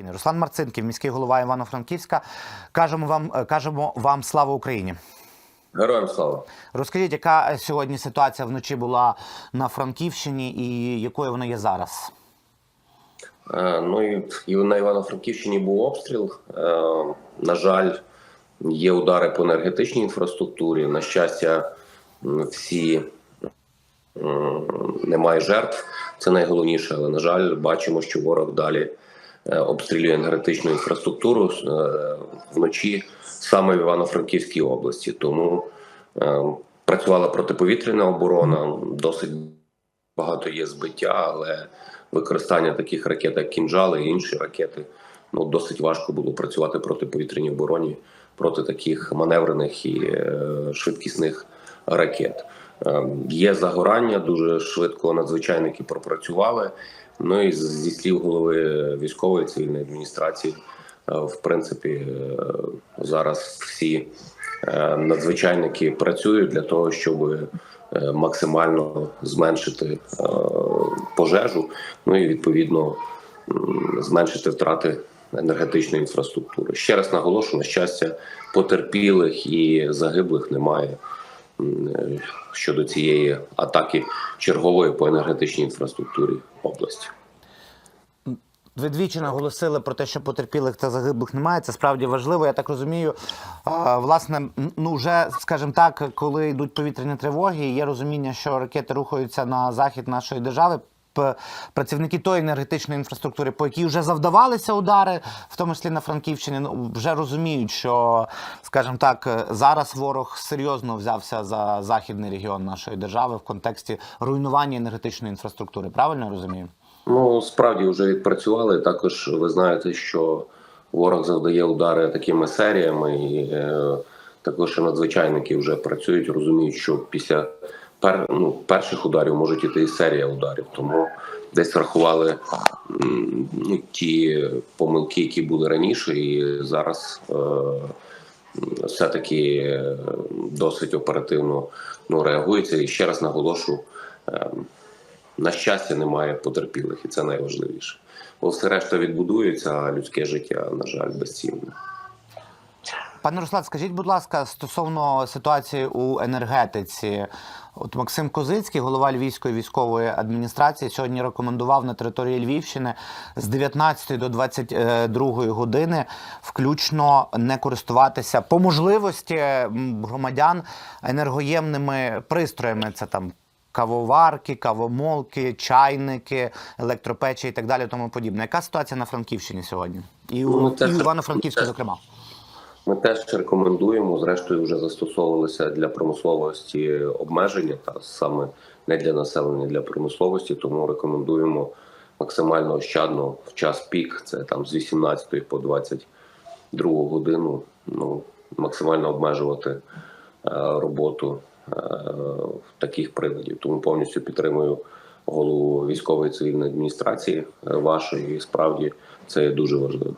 України. Руслан Марцинків, міський голова Івано-Франківська. Кажемо вам, е, кажемо вам слава Україні. Героям слава. Розкажіть, яка сьогодні ситуація вночі була на Франківщині і якою вона є зараз? Е, Ну і, і на Івано-Франківщині був обстріл. Е, На жаль, є удари по енергетичній інфраструктурі. На щастя, всі м, немає жертв. Це найголовніше. Але на жаль, бачимо, що ворог далі е, обстрілює енергетичну інфраструктуру е, вночі саме в Івано-Франківській області. Тому е, працювала протиповітряна оборона. Досить багато є збиття, але використання таких ракет, як кінжали і інші ракети, ну досить важко було працювати проти повітряній обороні проти таких маневрених і е, швидкісних ракет. Е, є загорання, дуже швидко надзвичайники пропрацювали. Ну і зі слів голови військової цивільної адміністрації, е, в принципі, е, зараз всі е, надзвичайники працюють для того, щоб максимально зменшити пожежу, ну і відповідно зменшити втрати енергетичної інфраструктури. Ще раз наголошую, на щастя, потерпілих і загиблих немає щодо цієї атаки чергової по енергетичній інфраструктурі області. Ви двічі наголосили про те, що потерпілих та загиблих немає. Це справді важливо. Я так розумію. Власне, ну вже скажімо так, коли йдуть повітряні тривоги, є розуміння, що ракети рухаються на захід нашої держави. П- Працівники тої енергетичної інфраструктури, по якій вже завдавалися удари, в тому числі на Франківщині, ну вже розуміють, що, скажімо так, е, зараз ворог серйозно взявся за західний регіон нашої держави в контексті руйнування енергетичної інфраструктури. Правильно я розумію? Ну справді вже відпрацювали. Також ви знаєте, що ворог завдає удари такими серіями, і е, також надзвичайники вже працюють, розуміють, що після пер, ну, перших ударів можуть іти і серія ударів. Тому десь врахували ну, ті помилки, які були раніше, і зараз. Е, все-таки е, досить оперативно ну, реагується. І ще раз наголошу, е, на щастя, немає потерпілих, і це найважливіше. Бо все решта відбудується, а людське життя, на жаль, безцінне. Пане Руслан, скажіть, будь ласка, стосовно ситуації у енергетиці, от Максим Козицький, голова Львівської військової адміністрації, сьогодні рекомендував на території Львівщини з 19 до 22 години включно не користуватися по можливості громадян енергоємними пристроями. Це там. Кавоварки, кавомолки, чайники, електропечі і так далі, тому подібне. Яка ситуація на Франківщині сьогодні? І у, Ну, Івано-Франківську, зокрема. Ми теж рекомендуємо. Зрештою, вже застосовувалися для промисловості обмеження, та саме не для населення, для промисловості. Тому рекомендуємо максимально ощадно в час пік, це там з 18 по 22 годину. Ну максимально обмежувати е, роботу е, таких приладів. Тому повністю підтримую голову військової цивільної адміністрації е, вашої. І справді це є дуже важливо.